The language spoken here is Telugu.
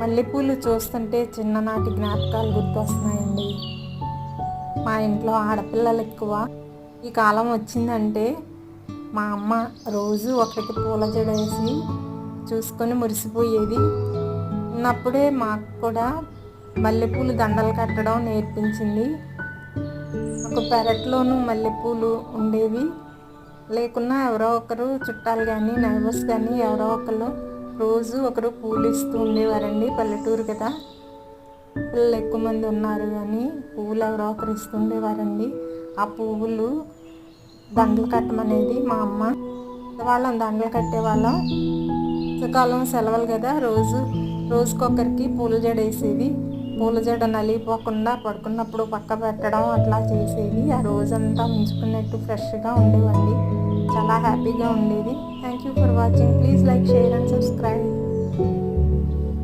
మల్లెపూలు చూస్తుంటే చిన్ననాటి జ్ఞాపకాలు గుర్తొస్తున్నాయండి. మా ఇంట్లో ఆడపిల్లలు ఎక్కువ. ఈ కాలం వచ్చిందంటే మా అమ్మ రోజు ఒకరికి పూల జడేసి చూసుకొని మురిసిపోయేది. ఉన్నప్పుడే మాకు కూడా మల్లెపూలు దండలు కట్టడం నేర్పించింది. ఒక పెరట్లోనూ మల్లెపూలు ఉండేవి. లేకున్నా ఎవరో ఒకరు చుట్టాలు కానీ నైబర్స్ కానీ ఎవరో ఒకరు రోజు ఒకరు పూలు ఇస్తూ ఉండేవారండి పల్లెటూరు కదా. పిల్లలు ఎక్కువ మంది ఉన్నారు కానీ పువ్వులు ఎవరో ఒకరు ఇస్తుండేవారండి ఆ పువ్వులు దండలు కట్టమనేది మా అమ్మ వాళ్ళం దండలు కట్టేవాళ్ళం. కాలం సెలవులు కదా రోజు రోజుకొకరికి పూల జడ వేసేది. పూల జడ నలిగిపోకుండా పడుకున్నప్పుడు పక్క పెట్టడం అట్లా చేసేది. ఆ రోజంతా ఉంచుకున్నట్టు ఫ్రెష్గా ఉండేవండి. చాలా హ్యాపీగా ఉండేది. Thank you for watching please like share and subscribe